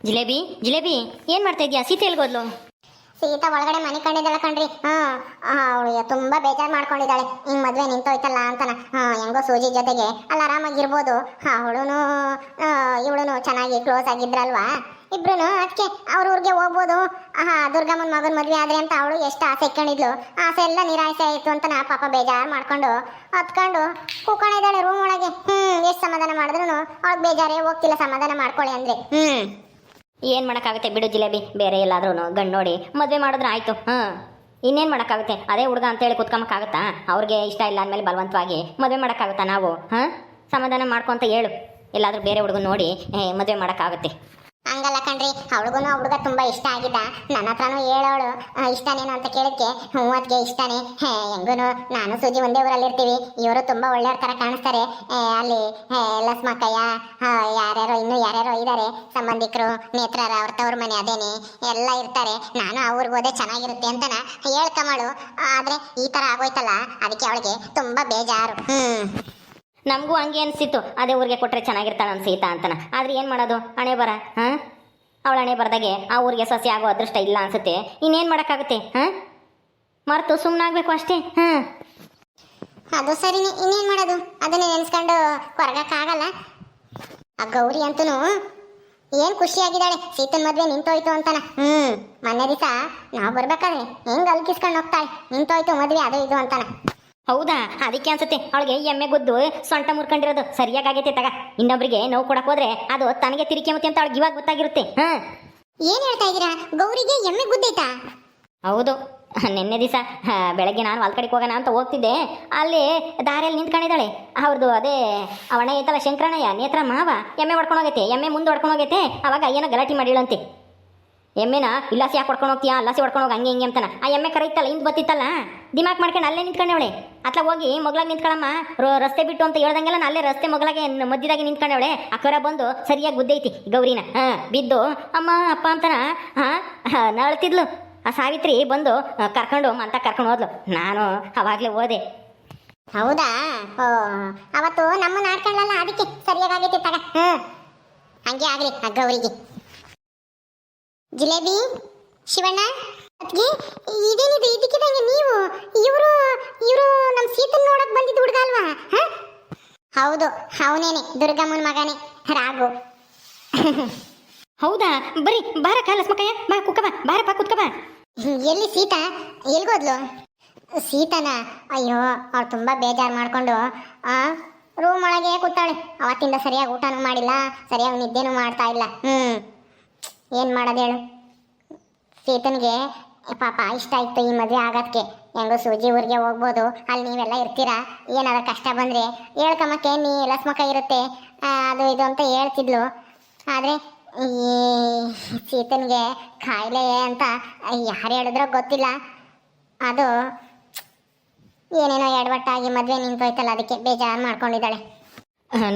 ಜಿಲೇಬಿ ಜಿಲೇಬಿ, ಏನ್ ಮಾಡ್ತಾ ಇದೀಯಾ ಸೀತೆ ಎಲ್ಗೋದ್ಲು ಸೀತಾ ಒಳಗಡೆ ಮನೆ ಕಂಡಿದ್ದಾಳೆ ಕಣ್ರಿ. ಅವಳು ತುಂಬಾ ಬೇಜಾರ್ ಮಾಡ್ಕೊಂಡಿದ್ದಾಳೆ. ಹಿಂಗ್ ಮದ್ವೆ ನಿಂತೋಯ್ತಲ್ಲ ಅಂತನ. ಹೆಂಗೋ ಸೂಜಿ ಜೊತೆಗೆ ಅಲ್ಲಿ ಆರಾಮಾಗಿರ್ಬೋದು. ಅವಳು ಇವಳು ಚೆನ್ನಾಗಿ ಕ್ಲೋಸ್ ಆಗಿದ್ರಲ್ವಾ? ಇಬ್ರು ಅದಕ್ಕೆ ಅವ್ರ ಊರಿಗೆ ಹೋಗ್ಬೋದು. ಆಹಾ ದುರ್ಗಮ್ಮನ ಮಗನ ಮದ್ವೆ ಆದ್ರೆ ಅಂತ ಅವಳು ಎಷ್ಟು ಆಸೆ ಇಟ್ಕೊಂಡಿದ್ಲು. ಆಸೆ ಎಲ್ಲ ನಿರಾಸೆ ಆಯ್ತು ಅಂತ ನಾ ಪಾಪ ಬೇಜಾರು ಮಾಡ್ಕೊಂಡು ಹತ್ಕೊಂಡು ಕೂಕೊಂಡಿದ್ದಾಳೆ ರೂಮ್ ಒಳಗೆ. ಹ್ಮ್, ಎಷ್ಟು ಸಮಾಧಾನ ಮಾಡಿದ್ರು ಅವ್ಳಿಗೆ ಬೇಜಾರೇ ಹೋಗ್ತಿಲ್ಲ. ಸಮಾಧಾನ ಮಾಡ್ಕೊಳ್ಳಿ ಅಂದ್ರೆ. ಹ್ಮ್. ಏನ್ ಮಾಡೋಕ್ಕಾಗುತ್ತೆ ಬಿಡು ಜಿಲೇಬಿ, ಬೇರೆ ಎಲ್ಲಾದ್ರೂ ಗಂಡು ನೋಡಿ, ಮದುವೆ ಮಾಡಿದ್ರೆ ಆಯಿತು, ಹಾಂ. ಇನ್ನೇನ್ ಮಾಡೋಕ್ಕಾಗುತ್ತೆ? ಅದೇ ಹುಡುಗ ಅಂತೇಳಿ ಕುತ್ಕೊಂಬಕ್ಕಾಗತ್ತಾ? ಅವ್ರಿಗೆ ಇಷ್ಟ ಇಲ್ಲ ಅಂದ್ಮೇಲೆ ಬಲವಂತವಾಗಿ ಮದುವೆ ಮಾಡಕ್ಕಾಗತ್ತಾ ನಾವು, ಹಾಂ? ಸಮಾಧಾನ ಮಾಡ್ಕೊಂತ ಹೇಳು. ಎಲ್ಲಾದರೂ ಬೇರೆ ಹುಡುಗ ನೋಡಿ ಮದುವೆ ಮದ್ವೆ ಮಾಡಕ್ಕಾಗುತ್ತೆ. ಹಂಗಲ್ಲ ಕಣ್ರಿ. ಅವಳಿಗೂ ಹುಡುಗ ತುಂಬಾ ಇಷ್ಟ ಆಗಿದ್ದ. ನನ್ನ ಹತ್ರನೂ ಹೇಳೋಳು. ಆ, ಇಷ್ಟನೇನು ಅಂತ ಕೇಳಿದ್ಕೆ? ಹ್ಞೂ ಅದಕ್ಕೆ ಇಷ್ಟನೇ. ಹೇ ಹೆಂಗೂನು? ನಾನು ಸೂಜಿ ಒಂದೇ ಊರಲ್ಲಿ ಇರ್ತೀವಿ. ಇವರು ತುಂಬಾ ಒಳ್ಳೆಯವ್ರ ತರ ಕಾಣಿಸ್ತಾರೆ. ಅಲ್ಲಿ ಲಸ್ಮಕ್ಕಯ್ಯ ಯಾರ್ಯಾರೋ ಇನ್ನೂ ಯಾರ್ಯಾರೋ ಇದ್ದಾರೆ ಸಂಬಂಧಿಕರು ನೇತ್ರರ ಅವ್ರ ತವ್ರ ಮನೆ ಅದೇನೆ. ಎಲ್ಲ ಇರ್ತಾರೆ. ನಾನು ಆ ಊರಿಗೆ ಹೋದೆ ಚೆನ್ನಾಗಿರುತ್ತೆ ಅಂತನ ಹೇಳ್ಕಮಳು. ಆದ್ರೆ ಈ ತರ ಆಗೋಯ್ತಲ್ಲ. ಅದಕ್ಕೆ ಅವಳಿಗೆ ತುಂಬಾ ಬೇಜಾರು. ಹ್ಮ್. ನಮಗೂ ಹಂಗೆ ಅನಿಸಿತ್ತು. ಅದೇ ಊರಿಗೆ ಕೊಟ್ಟರೆ ಚೆನ್ನಾಗಿರ್ತಾಳೆ ನಮ್ಮ ಸೀತಾ ಅಂತನ. ಆದ್ರೆ ಏನು ಮಾಡೋದು? ಹಣೆ ಬರ, ಹಾಂ? ಅವಳ ಹಣೆ ಬರ್ದಾಗೆ ಆ ಊರಿಗೆ ಸಸ್ಯ ಆಗೋ ಅದೃಷ್ಟ ಇಲ್ಲ ಅನ್ಸುತ್ತೆ. ಇನ್ನೇನು ಮಾಡೋಕ್ಕಾಗುತ್ತೆ, ಹಾಂ? ಮರೆತು ಸುಮ್ಮನಾಗಬೇಕು ಅಷ್ಟೇ, ಹಾಂ? ಅದು ಸರಿನೇ. ಇನ್ನೇನು ಮಾಡೋದು? ಅದನ್ನ ನೆನೆಸ್ಕೊಂಡು ಕೊರಗಕ್ಕಾಗಲ್ಲ. ಆ ಗೌರಿ ಅಂತೂ ಖುಷಿ ಖುಷಿಯಾಗಿದ್ದಾಳೆ. ಸೀತನ್ ಮದ್ವೆ ನಿಂತೋಯ್ತು ಅಂತನ. ಹ್ಞೂ ಮೊನ್ನೆ ದಿವಸ ನಾವು ಬರ್ಬೇಕಾದ್ರೆ ಹೆಂಗೆ ಅಲ್ಕಿಸ್ಕೊಂಡು ಹೋಗ್ತಾಳೆ. ನಿಂತೋಯ್ತು ಮದುವೆ, ಅದು ಇದು ಅಂತನ. ಹೌದಾ? ಅದಕ್ಕೆ ಅನ್ಸುತ್ತೆ ಅವಳಿಗೆ ಎಮ್ಮೆ ಗುದ್ದು ಸೊಂಟ ಮುರ್ಕೊಂಡಿರೋದು. ಸರಿಯಾಗೈತೆ ತಗ. ಇನ್ನೊಬ್ರಿಗೆ ನೋವು ಕೊಡಕ್ ಹೋದ್ರೆ ಅದು ತನಗೆ ತಿರಿಕೆ ಮತ್ತೆ ಅಂತ ಅವಳಿಗೆ ಇವಾಗ ಗೊತ್ತಾಗಿರುತ್ತೆ. ಹಾಂ. ಏನ್ ಹೇಳ್ತಾ ಇದೀರಾ ಗೌರಿಗೆ ಎಮ್ಮೆ ಗುದ್ದೈತಾ? ಹೌದು. ನಿನ್ನೆ ದಿವಸ ಬೆಳಗ್ಗೆ ನಾನು ಹೊಲ್ ಕಡೆಗೆ ಹೋಗೋಣ ಅಂತ ಹೋಗ್ತಿದ್ದೆ. ಅಲ್ಲಿ ದಾರಿಯಲ್ಲಿ ನಿಂತ್ಕೊಂಡಿದ್ದಾಳೆ. ಅವ್ರದ್ದು ಅದೇ ಅವಣ್ಣ ಐತಲ್ಲ ಶಂಕರಣ್ಣಯ್ಯ ನೇತ್ರ ಮಾವ ಎಮ್ಮೆ ಹೊಡ್ಕೊಂಡು ಹೋಗೈತೆ ಎಮ್ಮೆ ಮುಂದೆ ಹೊಡ್ಕೊಂಡು ಹೋಗೈತೆ. ಅವಾಗ ಏನೋ ಗಲಾಟೆ ಮಾಡಿಳಂತೆ ಎಮ್ಮೆನ ಇಲ್ಲಾಸಿ ಯಾಕೆ ಹೊಡ್ಕೊಂಡು ಹೋಗ್ತೀಯಾ? ಅಲ್ಲಾಸಿ ಹೊಡ್ಕೊಂಡು ಹೋಗಿ ಹಂಗೆ ಹಿಂಗೆ ಅಂತಾನ. ಆ ಎಮ್ಮೆ ಕರೀತಲ್ಲ ಹಿಂದೆ ಬತ್ತಿತ್ತಲ್ಲ? ದಿಮಾಕ್ ಮಾಡ್ಕೊಂಡು ಅಲ್ಲೇ ನಿಂತ್ಕೊಂಡವಳೆ ಅತ್ಲ ಹೋಗಿ ಮೊಗ್ಲಾಗ ನಿಂತ್ಕೊಳ್ಳಮ್ಮ ರಸ್ತೆ ಬಿಟ್ಟು ಅಂತ ಹೇಳ್ದಂಗೆಲ್ಲ ನಾ ಅಲ್ಲೇ ರಸ್ತೆ ಮೊಗ್ಲಾಗೆ ಮಧ್ಯದಾಗಿ ಮಧ್ಯದಾಗೆ ಅವಳೆ. ಆ ಕರ ಬಂದು ಸರಿಯಾಗಿ ಗುದ್ದೈತಿ ಗೌರಿನ. ಹಾಂ, ಬಿದ್ದು, ಅಮ್ಮ, ಅಪ್ಪ ಅಂತಾನ. ಹಾ ನಳ್ತಿದ್ಲು ಆ ಸಾವಿತ್ರಿ ಬಂದು ಕರ್ಕೊಂಡು ಅಂತ ಕರ್ಕೊಂಡು ಹೋದ್ಲು. ನಾನು ಅವಾಗಲೇ ಓದೆ ಹೌದಾ? ಓ, ಅವತ್ತು ನಮ್ಮನ್ನ ಆಡ್ಕೊಳ್ಳಲ್ಲ ಅದಕ್ಕೆ ಸರಿಯಾಗೈತೆ ತಗ. ಹ್ಞೂ ಹಂಗೆ ಆಗಲಿ, ಆ ಗೌರಿಗೆ. ಜಿಲೇಬಿ ಶಿವಣ್ಣ ಅದ್ಗೆ ಇದೇನಿದು? ಇದಕ್ಕಿದಂಗೆ ನೀವು? ಇವರು ಇವರು ನಮ್ಮ ಸೀತನ್ ನೋಡಕ್ ಬಂದಿದ್ದು ಹುಡುಗ ಅಲ್ವಾ? ಹೌದು ಅವನೇನೆ ದುರ್ಗಮ್ಮನ ಮಗನೇ ರಾಘು. ಹೌದಾ? ಬರಿ ಬಾರ ಕಾಲಸ್ಮಕಯ್ಯ ಬಾ ಕುಕ್ಕ ಬಾ ಬಾರಪ್ಪ ಕುತ್ಕ ಬಾ. ಎಲ್ಲಿ ಸೀತಾ? ಎಲ್ಗೋದ್ಲು ಸೀತಾನ? ಅಯ್ಯೋ ಅವ್ಳು ತುಂಬಾ ಬೇಜಾರು ಮಾಡ್ಕೊಂಡು ಆ ರೂಮ್ ಒಳಗೆ ಕೂತಾಳೆ. ಅವತ್ತಿಂದ ಸರಿಯಾಗಿ ಊಟನೂ ಮಾಡಿಲ್ಲ ಸರಿಯಾಗಿ ನಿದ್ದೆನೂ ಮಾಡ್ತಾ ಇಲ್ಲ. ಹ್ಮ್. ಏನ್ ಮಾಡೋದು ಹೇಳು? ಸೀತನ್ಗೆ ಪಾಪ, ಇಷ್ಟ ಆಯಿತು ಈ ಮದುವೆ ಆಗೋದಕ್ಕೆ ಹೆಂಗೋ ಸೂಜಿ ಊರಿಗೆ ಹೋಗ್ಬೋದು, ಅಲ್ಲಿ ನೀವೆಲ್ಲ ಇರ್ತೀರಾ? ಏನಾದ್ರು ಕಷ್ಟ ಬಂದರೆ ಹೇಳ್ಕಮ್ಮಕ್ಕೆ ನೀ ಲಸ್ಮಕ್ಕ ಇರುತ್ತೆ. ಅದು ಇದು ಅಂತ ಹೇಳ್ತಿದ್ಲು. ಆದರೆ ಈ ಸೀತನ್ಗೆ ಕಾಯಿಲೆ ಅಂತ ಯಾರು ಹೇಳಿದ್ರೋ ಗೊತ್ತಿಲ್ಲ. ಅದು, ಏನೇನೋ ಎಡವಟ್ಟಾಗಿ ಮದುವೆ ನಿಂತೋಯ್ತಲ್ಲ, ಅದಕ್ಕೆ ಬೇಜಾರು ಮಾಡ್ಕೊಂಡಿದ್ದಾಳೆ.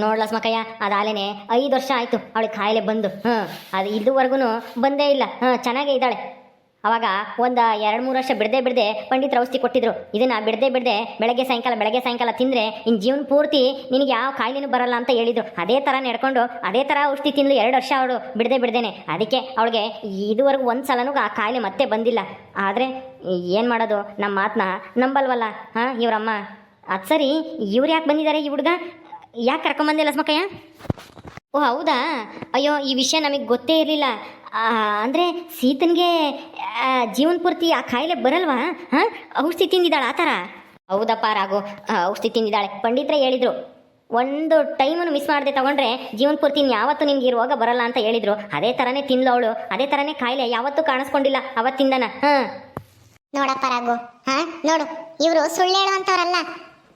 ನೋಡ್ಲ ಸ್ಮಕಯ್ಯ ಅದಾಲೇನೆ ಐದು ವರ್ಷ ಆಯಿತು ಅವಳಿಗೆ ಕಾಯಿಲೆ ಬಂದು. ಹಾಂ ಅದು ಇದುವರೆಗೂ ಬಂದೇ ಇಲ್ಲ. ಹಾಂ ಚೆನ್ನಾಗೇ ಇದ್ದಾಳೆ. ಅವಾಗ ಒಂದು ಎರಡು ಮೂರು ವರ್ಷ ಬಿಡದೆ ಬಿಡದೆ ಪಂಡಿತರ ಔಷಧಿ ಕೊಟ್ಟಿದ್ರು. ಇದನ್ನು ಬಿಡದೆ ಬಿಡದೆ ಬೆಳಗ್ಗೆ ಸಾಯಂಕಾಲ ಬೆಳಗ್ಗೆ ಸಾಯಂಕಾಲ ತಿಂದರೆ ಇನ್ನು ಜೀವನ ಪೂರ್ತಿ ನಿನಗೆ ಯಾವ ಕಾಯಿಲೆನೂ ಬರಲ್ಲ ಅಂತ ಹೇಳಿದ್ರು. ಅದೇ ಥರ ನಡ್ಕೊಂಡು, ಅದೇ ಥರ ಔಷಧಿ ತಿಂದು ಎರಡು ವರ್ಷ ಅವಳು ಬಿಡದೆ ಬಿಡ್ದೇನೆ. ಅದಕ್ಕೆ ಅವಳಿಗೆ ಇದುವರೆಗೂ ಒಂದು ಸಲನೂ ಆ ಕಾಯಿಲೆ ಮತ್ತೆ ಬಂದಿಲ್ಲ. ಆದರೆ ಏನು ಮಾಡೋದು? ನಮ್ಮ ಮಾತನ್ನ ನಂಬಲ್ವಲ್ಲ? ಹಾಂ, ಇವರಮ್ಮ? ಅದು ಸರಿ, ಇವ್ರು ಯಾಕೆ ಬಂದಿದ್ದಾರೆ ಈ ಹುಡುಗ? ಯಾಕೆ ಕರ್ಕೊಂಬಂದಿಲ್ಲ ಸ್ಮಕಯ್ಯ? ಓ ಹೌದಾ? ಅಯ್ಯೋ ಈ ವಿಷಯ ನಮಗೆ ಗೊತ್ತೇ ಇರಲಿಲ್ಲ. ಅಂದರೆ ಸೀತನಿಗೆ ಜೀವನ ಪೂರ್ತಿ ಆ ಕಾಯಿಲೆ ಬರಲ್ವಾ? ಹಾಂ? ಔಷಧಿ ತಿಂದಿದ್ದಾಳೆ ಆ ಥರ? ಹೌದಪ್ಪ ಆ, ಔಷಧಿ ತಿಂದಿದ್ದಾಳೆ. ಪಂಡಿತರೇ ಹೇಳಿದರು. ಒಂದು ಟೈಮನ್ನು ಮಿಸ್ ಮಾಡದೆ ತಗೊಂಡ್ರೆ ಜೀವನ ಪೂರ್ತಿ ಯಾವತ್ತೂ ನಿಮ್ಗೆ ರೋಗ ಬರಲ್ಲ ಅಂತ ಹೇಳಿದ್ರು. ಅದೇ ಥರನೇ ತಿಂದ್ಲು ಅವಳು. ಅದೇ ಥರನೇ ಕಾಯಿಲೆ ಯಾವತ್ತೂ ಕಾಣಿಸ್ಕೊಂಡಿಲ್ಲ ಅವತ್ತಿಂದನ. ಹಾಂ. ನೋಡಪ್ಪ ರಾಘು. ಹಾಂ? ನೋಡು. ಇವರು ಸುಳ್ಳು ಹೇಳುವಂತವ್ರಲ್ಲ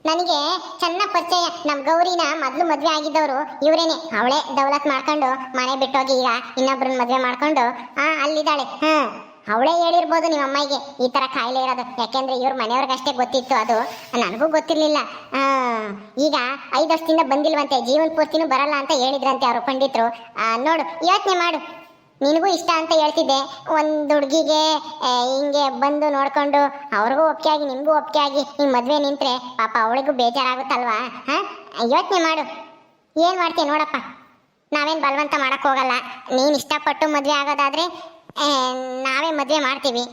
ನನಗೆ ಚೆನ್ನಾಗಿ ಪರಿಚಯ. ನಮ್ಮ ಗೌರಿನ ಮೊದಲು ಮದುವೆ ಆಗಿದ್ದವರು ಇವರೇನೆ. ಅವಳೇ ದೌಲತ್ ಮಾಡ್ಕೊಂಡು ಮನೆ ಬಿಟ್ಟೋಗಿ ಈಗ ಇನ್ನೊಬ್ಬರನ್ನ ಮದುವೆ ಮಾಡ್ಕೊಂಡು ಹಾ ಅಲ್ಲಿದ್ದಾಳೆ. ಹಾ ಅವಳೇ ಹೇಳಿರ್ಬೋದು ನಿಮ್ಮ ಅಮ್ಮಗೆ ಈ ತರ ಕಾಯಿಲೆ ಇರೋದು. ಯಾಕೆಂದ್ರೆ ಇವ್ರ ಮನೆಯವ್ರಿಗಷ್ಟೇ ಗೊತ್ತಿತ್ತು ಅದು. ನನಗೂ ಗೊತ್ತಿರಲಿಲ್ಲ. ಆ, ಈಗ ಐದು ವರ್ಷದಿಂದ ಬಂದಿಲ್ವಂತೆ ಜೀವನ ಪೂರ್ತಿನೂ ಬರಲ್ಲ ಅಂತ ಹೇಳಿದ್ರಂತೆ ಅವರು ಪಂಡಿತರು. ಆ, ನೋಡು ಯೋಚನೆ ಮಾಡು. ನಿನಗೂ ಇಷ್ಟ ಅಂತ ಹೇಳ್ತಿದ್ದೆ. ಒಂದು ಹುಡುಗಿಗೆ ಹಿಂಗೆ ಬಂದು ನೋಡ್ಕೊಂಡು ಅವ್ರಿಗೂ ಒಪ್ಪಿಗೆ ಆಗಿ, ನಿಮಗೂ ಒಪ್ಪಿಗೆ ಆಗಿ ಹಿಂಗೆ ಮದುವೆ ನಿಂತರೆ ಪಾಪ ಅವಳಿಗೂ ಬೇಜಾರಾಗುತ್ತಲ್ವಾ? ಹಾಂ? ಯೋಚನೆ ಮಾಡು. ಏನು ಮಾಡ್ತೀಯ ನೋಡಪ್ಪ. ನಾವೇನು ಬಲವಂತ ಮಾಡೋಕ್ಕೋಗಲ್ಲ ನೀನ್ ಇಷ್ಟಪಟ್ಟು ಮದುವೆ ಆಗೋದಾದರೆ ನಾವೇ ಮದುವೆ ಮಾಡ್ತೀವಿ.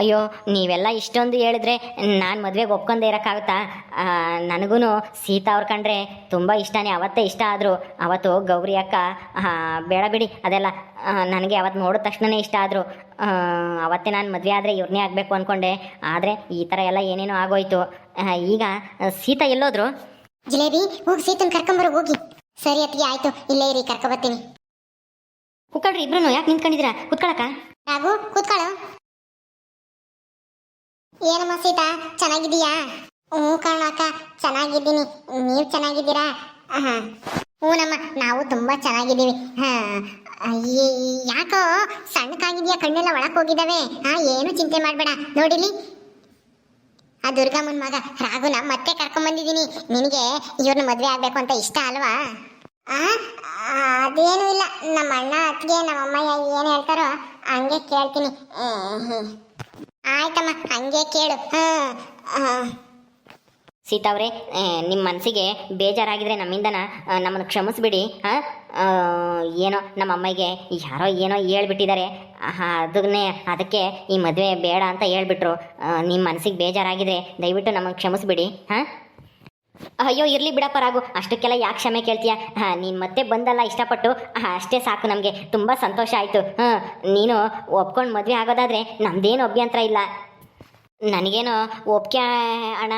ಅಯ್ಯೋ ನೀವೆಲ್ಲ ಇಷ್ಟೊಂದು ಹೇಳಿದ್ರೆ ನಾನು ಮದುವೆಗೆ ಒಪ್ಕೊಂಡೇ ಇರೋಕ್ಕಾಗುತ್ತಾ? ನನಗೂ ಸೀತಾ ಅವ್ರು ಕಂಡ್ರೆ ತುಂಬ ಇಷ್ಟನೇ ಅವತ್ತೇ ಇಷ್ಟ ಆದರು. ಅವತ್ತು ಗೌರಿ ಅಕ್ಕ ಬೇಡ ಬಿಡಿ ಅದೆಲ್ಲ ನನಗೆ ಅವತ್ತು ನೋಡಿದ ತಕ್ಷಣವೇ ಇಷ್ಟ ಆದರು. ಅವತ್ತೇ ನಾನು ಮದುವೆ ಆದರೆ ಇವ್ರನ್ನೇ ಆಗಬೇಕು ಅಂದ್ಕೊಂಡೆ ಆದರೆ ಈ ಥರ ಎಲ್ಲ ಏನೇನೋ ಆಗೋಯ್ತು. ಈಗ ಸೀತಾ ಎಲ್ಲೋದ್ರು? ಜಿಲೇಬಿ ಹೋಗಿ ಸೀತನ್ ಕರ್ಕೊಂಬರು ಹೋಗಿ. ಸರಿ ಅತ್ತಿಗೆ ಆಯ್ತು. ಇಲ್ಲೇ ಇರಿ ಕರ್ಕೊ ಬರ್ತೀನಿ. ಕುಕ್ಕಳ್ರಿ ಇಬ್ರು ಯಾಕೆ ನಿಂತ್ಕೊಂಡಿದ್ದೀರಾ? ಕುತ್ಕೊಳಕ ರಾಘು ಕೂತ್ಕೊಳ್ಳು ಏನಮ್ಮ ಸೀತಾ ಚೆನ್ನಾಗಿದೀಯಾ ಹ್ಞೂ ಕಣಕ್ಕ, ಚೆನ್ನಾಗಿದ್ದೀನಿ. ನೀವು ಚೆನ್ನಾಗಿದ್ದೀರಾ? ಓ ನಮ್ಮ, ನಾವು ತುಂಬಾ ಚೆನ್ನಾಗಿದ್ದೀವಿ. ಹಾಂ ಯಾಕೋ ಸಣ್ಣಕ್ಕಾಗಿದೆಯಾ ಕಣ್ಣೆಲ್ಲ ಒಳಕ್ಕೆ ಹೋಗಿದ್ದಾವೆ? ಹಾಂ, ಏನು ಚಿಂತೆ ಮಾಡಬೇಡ. ನೋಡಿಲಿ? ಆ ದುರ್ಗಮ್ಮನ ಮಗ ರಾಘುನ ಮತ್ತೆ ಕರ್ಕೊಂಬಂದಿದ್ದೀನಿ. ನಿನಗೆ ಇವ್ರನ್ನ ಮದುವೆ ಆಗ್ಬೇಕು ಅಂತ ಇಷ್ಟ ಅಲ್ವಾ? ಆ, ಅದೇನೂ ಇಲ್ಲ. ನಮ್ಮ ಅಣ್ಣ ಅತ್ತಿಗೆ, ನಮ್ಮ ಅಮ್ಮಯ್ಯ ಏನು ಹೇಳ್ತಾರೋ ಹಂಗೆ ಕೇಳ್ತೀನಿ. ಆಯ್ತಮ್ಮ, ಹಂಗೆ ಕೇಳು. ಹಾಂ ಸೀತಾ ಅವರೇ ನಿಮ್ಮ ಮನಸ್ಸಿಗೆ ಬೇಜಾರಾಗಿದ್ರೆ ನಮ್ಮಿಂದನ ನಮ್ಮನ್ನು ಕ್ಷಮಿಸ್ಬಿಡಿ ಹಾಂ ಏನೋ ನಮ್ಮ ಅಮ್ಮಗೆ ಯಾರೋ ಏನೋ ಹೇಳ್ಬಿಟ್ಟಿದ್ದಾರೆ. ಅದನ್ನೇ, ಅದಕ್ಕೆ ಈ ಮದುವೆ ಬೇಡ ಅಂತ ಹೇಳ್ಬಿಟ್ರು. ನಿಮ್ಮ ಮನಸ್ಸಿಗೆ ಬೇಜಾರಾಗಿದ್ರೆ ದಯವಿಟ್ಟು ನಮಗೆ ಕ್ಷಮಿಸ್ಬಿಡಿ, ಹಾಂ? ಅಯ್ಯೋ, ಇರಲಿ ಬಿಡಪ್ಪ ರಾಗು ಅಷ್ಟಕ್ಕೆಲ್ಲ ಯಾಕೆ ಕ್ಷಮೆ ಕೇಳ್ತೀಯ? ಹಾಂ, ನೀನು ಮತ್ತೆ ಬಂದಲ್ಲ, ಇಷ್ಟಪಟ್ಟು. ಅಷ್ಟೇ ಸಾಕು ನಮಗೆ. ತುಂಬ ಸಂತೋಷ ಆಯಿತು. ಹಾಂ, ನೀನು ಒಪ್ಕೊಂಡು ಮದುವೆ ಆಗೋದಾದರೆ ನಮ್ದೇನು ಅಭ್ಯಂತರ ಇಲ್ಲ. ನನಗೇನು ಒಪ್ಕೆ ಅಣ್ಣ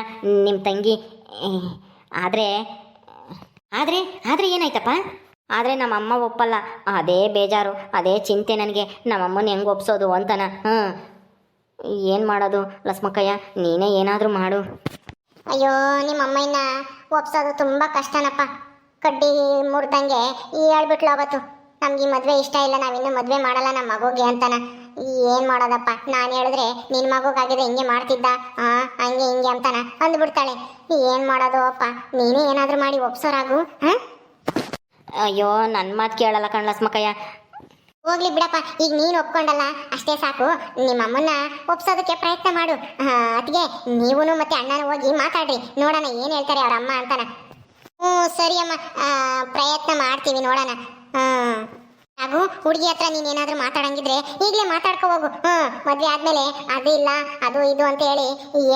ನಿಮ್ಮ ತಂಗಿ? ಆದರೆ ಆದರೆ ಆದರೆ ಏನಾಯ್ತಪ್ಪ? ಆದರೆ ನಮ್ಮ ಅಮ್ಮ ಒಪ್ಪಲ್ಲ. ಅದೇ ಬೇಜಾರು. ಅದೇ ಚಿಂತೆ ನನಗೆ. ನಮ್ಮಮ್ಮನ ಹೆಂಗೆ ಒಪ್ಸೋದು ಅಂತನ? ಹ್ಞೂ ಏನು ಮಾಡೋದು ಲಸ್ಮಕ್ಕಯ್ಯ? ನೀನೇ ಏನಾದರೂ ಮಾಡು. ಅಯ್ಯೋ, ನಿಮ್ಮ ಅಮ್ಮಯ್ಯನ ಒಪ್ಸೋದು ತುಂಬಾ ಕಷ್ಟನಪ್ಪ. ಕಡ್ಡಿ ಮುರ್ದಂಗೆ ಈ ಹೇಳ್ಬಿಟ್ಲು ಅವತ್ತು. ನಮ್ಗೆ ಈ ಮದುವೆ ಇಷ್ಟ ಇಲ್ಲ ನಾವಿನ್ನೂ ಮದುವೆ ಮಾಡಲ್ಲ ನಮ್ಮ ಮಗುಗೆ ಅಂತಾನ. ಏನ್ ಮಾಡೋದಪ್ಪ? ನಾನು ಹೇಳಿದ್ರೆ ನಿನ್ನ ಮಗುಗಾಗಿದೆ ಹಿಂಗೆ ಮಾಡ್ತಿದ್ದ? ಆ, ಹಂಗೆ ಹಿಂಗೆ ಅಂತಾನ. ಅಂದ್ಬಿಡ್ತಾಳೆ. ಏನು ಮಾಡೋದು ಅಪ್ಪ? ನೀನೇ ಏನಾದ್ರೂ ಮಾಡಿ ಒಪ್ಸೋರಾಗು, ಹಾ? ಅಯ್ಯೋ ನನ್ನ ಮಾತು ಕೇಳಲ್ಲ ಕಣ್ ಲಸ್ಮಕ್ಕಯ್ಯ ಹೋಗ್ಲಿ ಬಿಡಪ್ಪ, ಈಗ ನೀನು ಒಪ್ಕೊಂಡಲ್ಲ, ಅಷ್ಟೇ ಸಾಕು. ನಿಮ್ಮ ಅಮ್ಮನ್ನ ಒಪ್ಸೋದಕ್ಕೆ ಪ್ರಯತ್ನ ಮಾಡು. ಅದಕ್ಕೆ ನೀವೂ ಮತ್ತೆ ಅಣ್ಣನ ಹೋಗಿ ಮಾತಾಡ್ರಿ. ನೋಡೋಣ ಏನು ಹೇಳ್ತಾರೆ ಅವ್ರ ಅಮ್ಮ ಅಂತಾನ. ಹ್ಞೂ ಸರಿ ಅಮ್ಮ. ಪ್ರಯತ್ನ ಮಾಡ್ತೀವಿ, ನೋಡೋಣ. ಹಾಂ ಹಾಗೂ ಹುಡುಗಿ ಹತ್ರ ನೀನು ಏನಾದರೂ ಮಾತಾಡಂಗಿದ್ರೆ ಈಗಲೇ ಮಾತಾಡ್ಕೊ ಹೋಗು. ಹ್ಞೂ ಮದುವೆ ಆದಮೇಲೆ ಅದು ಇಲ್ಲ ಅದು ಇದು ಅಂತ ಹೇಳಿ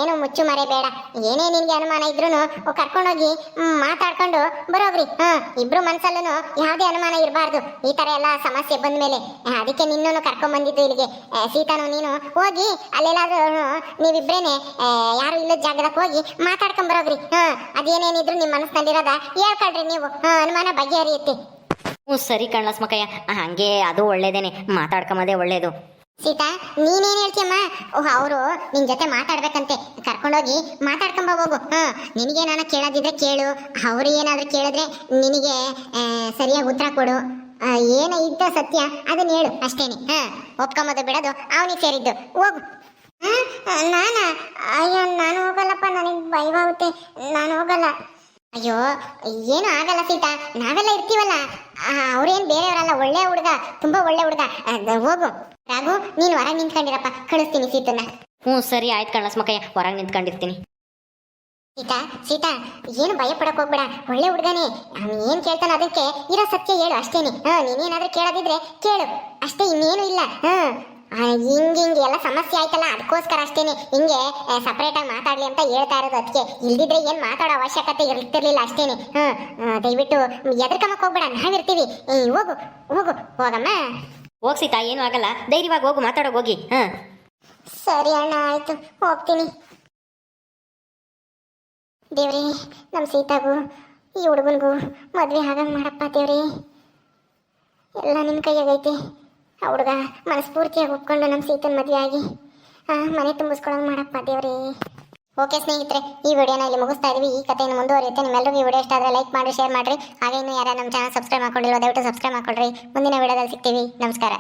ಏನು ಮುಚ್ಚು ಮರೆ ಬೇಡ. ಏನೇ ನಿನಗೆ ಅನುಮಾನ ಇದ್ರೂ ಕರ್ಕೊಂಡೋಗಿ ಮಾತಾಡ್ಕೊಂಡು ಬರೋಗ್ರಿ. ಹ್ಞೂ ಇಬ್ರು ಮನ್ಸಲ್ಲೂ ಯಾವುದೇ ಅನುಮಾನ ಇರಬಾರ್ದು. ಈ ಥರ ಎಲ್ಲ ಸಮಸ್ಯೆ ಬಂದ ಮೇಲೆ ಅದಕ್ಕೆ ನಿನ್ನೂ ಕರ್ಕೊಂಬಂದಿದ್ದು ಇಲ್ಲಿಗೆ. ಆ, ಸೀತಾನು ನೀನು ಹೋಗಿ ಅಲ್ಲೆಲ್ಲಾದ್ರೂ ನೀವಿಬ್ರೇನೆ ಯಾರು ಇಲ್ಲದ ಜಾಗದಕ್ಕೆ ಹೋಗಿ ಮಾತಾಡ್ಕೊಂಡ್ ಬರೋಗ್ರಿ ಅದೇನೇನಿದ್ರು ನಿಮ್ಮ ಮನಸ್ಸಿನಲ್ಲಿರೋದ ಹೇಳ್ಕೊಳ್ರಿ ನೀವು. ಅನುಮಾನ ಬಗೆಹರಿಯುತ್ತೆ. ಹ್ಞೂ, ಸರಿ ಕಣ್ಲಸ್ಮಕಯ್ಯ ಹಂಗೆ ಅದು ಒಳ್ಳೇದೇನೆ. ಮಾತಾಡ್ಕೊಂಬದೇ ಒಳ್ಳೇದು. ಸೀತಾ, ನೀನೇನ್ ಹೇಳ್ತೀಯಮ್ಮ? ಓಹ್, ಅವರು ನಿನ್ ಜೊತೆ ಮಾತಾಡ್ಬೇಕಂತೆ. ಕರ್ಕೊಂಡೋಗಿ ಮಾತಾಡ್ಕೊಂಬ ಹೋಗು. ಹಾ ನಿನಗೆ ನಾನು ಕೇಳೋದಿದ್ರೆ ಕೇಳು. ಅವ್ರು ಏನಾದ್ರೂ ಕೇಳಿದ್ರೆ ನಿನಗೆ ಸರಿಯಾಗಿ ಉತ್ತರ ಕೊಡು. ಏನ ಇದ್ದ ಸತ್ಯ ಅದನ್ನ ಹೇಳು, ಅಷ್ಟೇನೆ. ಹಾ ಒಪ್ಕೊಂಬೋದು ಬಿಡೋದು ಅವನಿಗೆ ಸೇರಿದ್ದು. ಹೋಗು. ನಾನ? ಅಯ್ಯೋ, ನಾನು ಹೋಗಲ್ಲಪ್ಪ, ನನಗೆ ಭಯವಾಗುತ್ತೆ. ನಾನು ಹೋಗಲ್ಲ. ಅಯ್ಯೋ ಏನು ಆಗಲ್ಲ ಸೀತಾ. ನಾವೆಲ್ಲ ಇರ್ತೀವಲ್ಲ. ಅವ್ರೇನು ಬೇರೆಯವರಲ್ಲ ಒಳ್ಳೆ ಹುಡುಗ ತುಂಬಾ ಒಳ್ಳೆ ಹುಡುಗ. ಹೋಗು. ರಾಘು ನೀನು ಹೊರಗೆ ನಿಂತ್ಕೊಂಡಿರಪ್ಪ. ಕಳಿಸ್ತೀನಿ ಸೀತನ್ನ. ಹ್ಞೂ ಸರಿ ಆಯ್ತು ಕಣ್ ಲಸ್ಮಕ್ಕಯ್ಯ ಹೊರಗೆ ನಿಂತ್ಕೊಂಡಿರ್ತೀನಿ. ಸೀತಾ ಸೀತಾ ಏನು ಭಯ ಪಡಕ್ ಹೋಗ್ಬೇಡ. ಒಳ್ಳೆ ಹುಡುಗನೇ. ಅವ್ನು ಏನು ಕೇಳ್ತಾನೆ ಅದಕ್ಕೆ ಇರೋ ಸತ್ಯ ಹೇಳು ಅಷ್ಟೇನೆ. ಹಾ ನೀನೇನಾದ್ರೂ ಕೇಳೋದಿದ್ರೆ ಕೇಳು. ಅಷ್ಟೇ ಇನ್ನೇನು ಇಲ್ಲ. ಹಾ. ಹಿಂಗ್ ಹಿಂಗೆ ಎಲ್ಲ ಸಮಸ್ಯೆ ಆಯ್ತಲ್ಲ ಅದಕ್ಕೋಸ್ಕರ ಅಷ್ಟೇನೆ. ಹಿಂಗೆ ಸಪ್ರೇಟ್ ಆಗಿ ಮಾತಾಡ್ಲಿ ಅಂತ ಹೇಳ್ತಾ ಇರೋದು ಅದಕ್ಕೆ ಇಲ್ದಿದ್ರೆ ಏನು ಮಾತಾಡೋ ಅವಶ್ಯಕತೆ ಇರ್ತಿರ್ಲಿಲ್ಲ ಅಷ್ಟೇನೆ. ಹಾ ಆ, ದಯವಿಟ್ಟು ಎದ್ರಕಮ್ಮಕ್ಕೆ ಹೋಗ್ಬೇಡ ನಾವಿರ್ತೀವಿ ಹೋಗು ಹೋಗು ಹೋಗಮ್ಮ. ಹೋಗ್ ಸೀತಾ ಏನೂ ಆಗಲ್ಲ. ಧೈರ್ಯವಾಗಿ ಹೋಗು ಮಾತಾಡೋ ಹೋಗಿ. ಹಾಂ ಸರಿ ಅಣ್ಣ ಆಯ್ತು. ಹೋಗ್ತೀನಿ. ದೇವ್ರಿ ನಮ್ಮ ಸೀತಾಗೂ ಈ ಹುಡುಗನಿಗೂ ಮದ್ವೆ ಹಾಗಂಗೆ ಮಾಡಪ್ಪ ದೇವ್ರಿ. ಎಲ್ಲ ನಿನ್ನ ಕೈಯಾಗೈತಿ. ಹುಡುಗ ಮನಸ್ಫೂರ್ತಿಯಾಗಿ ಒಪ್ಕೊಂಡು ನಮ್ಮ ಸೀತನ ಮದುವೆ ಆಗಿ. ಮನೆ ತುಂಬಿಸ್ಕೊಳಂಗೆ ಮಾಡಪ್ಪ ದೇವ್ರಿ. ಓಕೆ ಸ್ನೇಹಿತರೆ, ಈ ವಿಡಿಯೋನ ಇಲ್ಲಿ ಮುಗಿಸ್ತಾ ಇದೀವಿ. ಈ ಕಥೆಯನ್ನು ಮುಂದುವರಿಯುತ್ತೆ. ನಿಮ್ಮೆಲ್ಲರಿಗೂ ಈ ವಿಡಿಯೋ ಇಷ್ಟ ಆದರೆ ಲೈಕ್ ಮಾಡಿ ಶೇರ್ ಮಾಡಿರಿ. ಹಾಗೆ ಇನ್ನೂ ಯಾರು ನಮ್ಮ ಚಾನಲ್ ಸಬ್ಸ್ಕ್ರೈಬ್ ಮಾಡ್ಕೊಂಡಿಲ್ಲ ದಯವಿಟ್ಟು ಸಬ್ಸ್ಕ್ರೈಬ್ ಮಾಡ್ಕೊಳ್ರಿ. ಮುಂದಿನ ವಿಡಿಯೋದಲ್ಲಿ ಸಿಗ್ತೀವಿ. ನಮಸ್ಕಾರ.